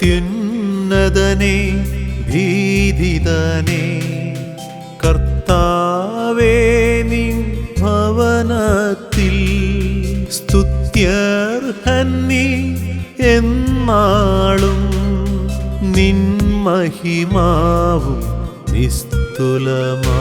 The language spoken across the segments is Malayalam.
അത്യുന്നതനെ ഭീതിതനെ. കർത്താവേ നിൻ ഭവനത്തിൽ സ്തുത്യർഹന്നി എന്നാളും നിൻ മഹിമാവും നിസ്തുലമാ.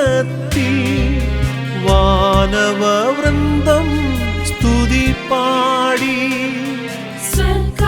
സുദിനത്തിൽ വാനവവൃന്ദം സ്തുതി പാടി. സർക്കാരോഹണസുദിനത്തിൽ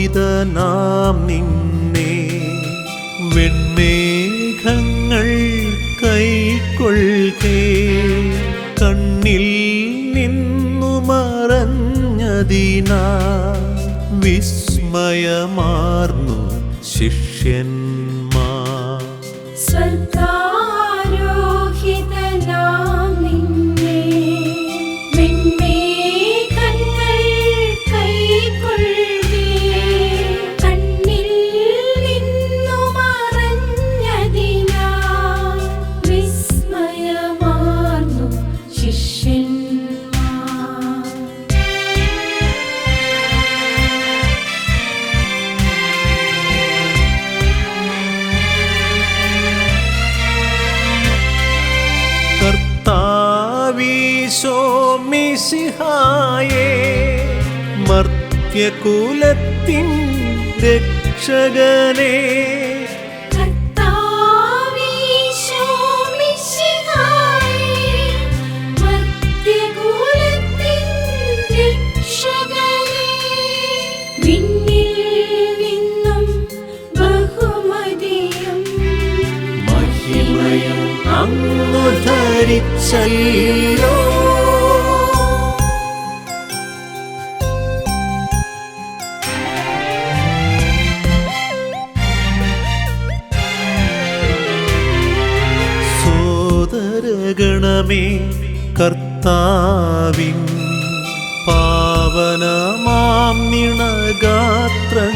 സ്വർഗാരോഹിതനാം നിന്നെ വെൺമേഘങ്ങൾ കൈക്കൊള്ളേ കണ്ണിൽ നിന്നു മറഞ്ഞതിനാ വിസ്മയമാർന്നു ശിഷ്യന്മാർ. സ്വർഗാരോഹിതനാം മിശിഹായേ മർത്യകുലത്തിൻ രക്ഷകനേ. കർത്താവീശോ മിശിഹായേ സോദരഗണമേ കർത്താവിൻ പാവനമാം നിണഗാത്രങ്ങൾ.